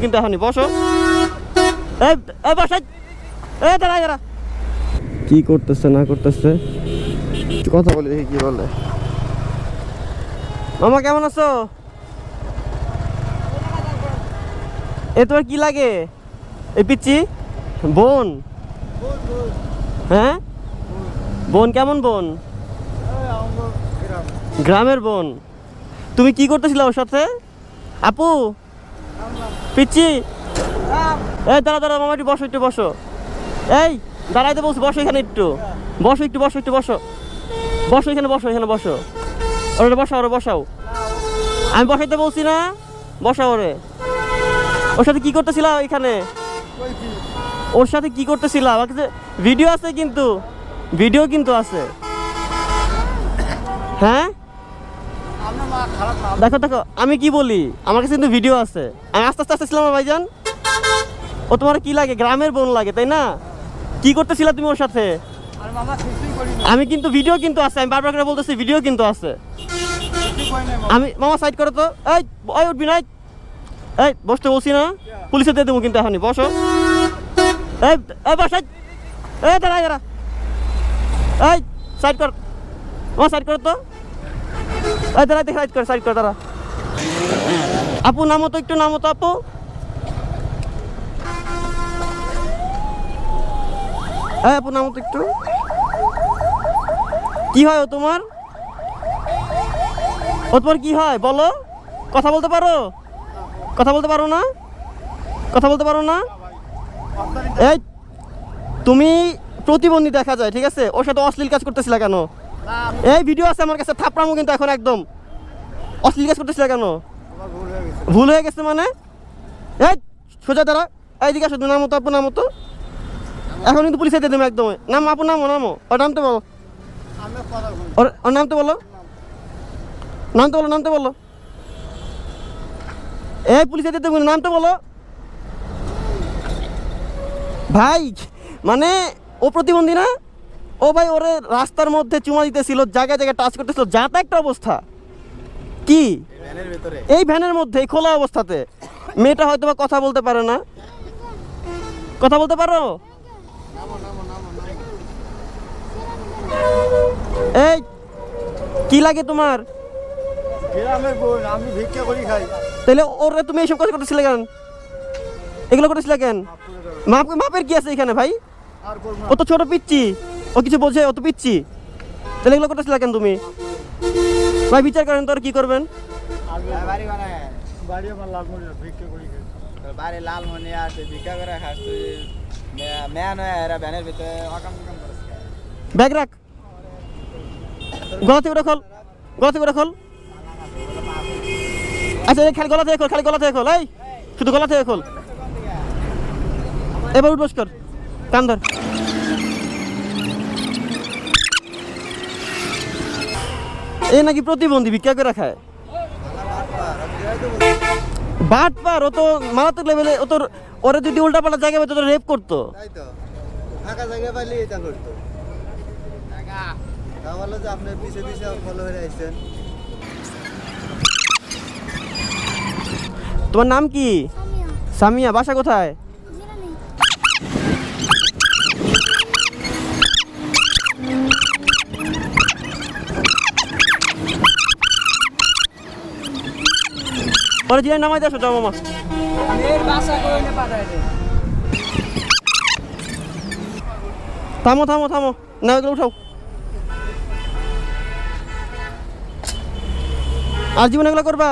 কিন্তু এখনই বসো। এই এই দাঁড়া দাঁড়া কি করতেছে না করতেছে? কথা বলে দেখি কি বলে। মামা কেমন আছো? এ তোমার কি লাগে? এই পিচ্ছি? বোন। হ্যাঁ? বোন কেমন বোন? গ্রামের বোন। তুমি কি করতেছিলে ওর সাথে? আপু? পিচ্ছি? এই দাঁড়া দাঁড়া, মামা, একটু বসো একটু বসো। এই দাঁড়াইতে বলছি, বসো এখানে একটু। বসো একটু বসো একটু বসো। বসো এখানে বসো এখানে বসো। ওরে বসাও ওরে, বসাও। আমি বসাইতে বলছি না, বসাও ওরে। ওর সাথে কি করতেছিলা এখানে ওর সাথে কি করতেছিলা? আমার কাছে ভিডিও আছে কিন্তু ভিডিও কিন্তু আছে। হ্যাঁ? দেখো দেখো, আমি কি বলি? আমার কাছে কিন্তু ভিডিও আছে। আমি আস্তে আস্তে আস্তে ছিলাম ভাইজান? ও তোমার কি লাগে? গ্রামের বোন লাগে, তাই না? কি করতেছিলা তুমি ওর সাথে? আমি কিন্তু ভিডিও কিন্তু আছে, আমি বারবার করে বলতেছি ভিডিও কিন্তু আছে। আমি, মামা সাইড করো তো। এই, ওই উঠবি না। এই, বসতে বলছি না। পুলিশে দিয়ে দেবো কিন্তু এখনই, বসো। এই এই সাইড কর। সাইড করো তো। এই কর সাইড কর আপু, নামো তো, একটু নামো তো, আপু। এই, আপু, নামো তো একটু। কি হয় ও তোমার? ও তোমার কি হয়, বলো। কথা বলতে পারো? কথা বলতে পারো না? কথা বলতে পারো না? এই, তুমি প্রতিবন্ধী দেখা যায়, ঠিক আছে? ওর সাথে অশ্লীল কাজ করতেছিলা কেন? এই ভিডিও আছে আমার কাছে, থাপড়ামো কিন্তু এখন একদম। অশ্লীল কাজ করতেছিলা কেন? ভুল হয়ে গেছে মানে? এই, সোজা দাঁড়া এই দিকে আসো, নামো তো আপু, নামো তো। এখন কিন্তু পুলিশে দিয়ে দেবো একদম। নাম আপু, নামো নামো। ওর নামতে বলো। ওর নামতে বলো। নামতে বলো নামতে বলো। এই পুলিশে দিতে বলো নামতে বলো। ভাই মানে ও প্রতিবন্ধী না? ও ভাই ওরে রাস্তার মধ্যে চুমা দিতেছিল জায়গায় জায়গায় টাচ করতেছিল যা তা একটা অবস্থা। কি? এই ভ্যানের মধ্যে এই খোলা অবস্থাতে। মেয়েটা হয়তো বা কথা বলতে পারে না। কথা বলতে পারো? এই কি লাগে তোমার? তাহলে ওরে তুমি এইসব কাজ করতেছিলে কেন? এগুলো করতেছিলে কেন? মাপ মাপের কি আছে এখানে ভাই? আর ও তো ছোট পিচ্ছি ও কিছু বোঝে ও তো পিচ্ছি তাহলে এগুলো করতেছিলে কেন তুমি? ভাই বিচার করেন তো আর কি করবেন? তোর করিস ব্যাগ রাখ। গলা থেকে ওটা খোল। গলা থেকে ওটা খোল আচ্ছা এই খালি গলা থেকে খোল খালি গলা থেকে খোল এই। শুধু গলা থেকে খোল। এবার উঠবস কর। কান ধর। এই নাকি প্রতিবন্ধী ভিক্ষা করে খায়? বাট পার ও তো মারাত্মক লেভেলে ও তোর ওরা যদি উল্টা পাল্টা জায়গায় পেতো রেপ করতো। ফাঁকা জায়গা পাইলে এটা করতো। তা যে আপনার পিছে পিছে ফলো হয়ে তোমার নাম কি? সামিয়া। সামিয়া বাসা কোথায়? পরে জিরাই নামাই দেশো জামা দে। থামো থামো থামো। না ওইগুলো উঠাও। আর জীবন এগুলো করবা?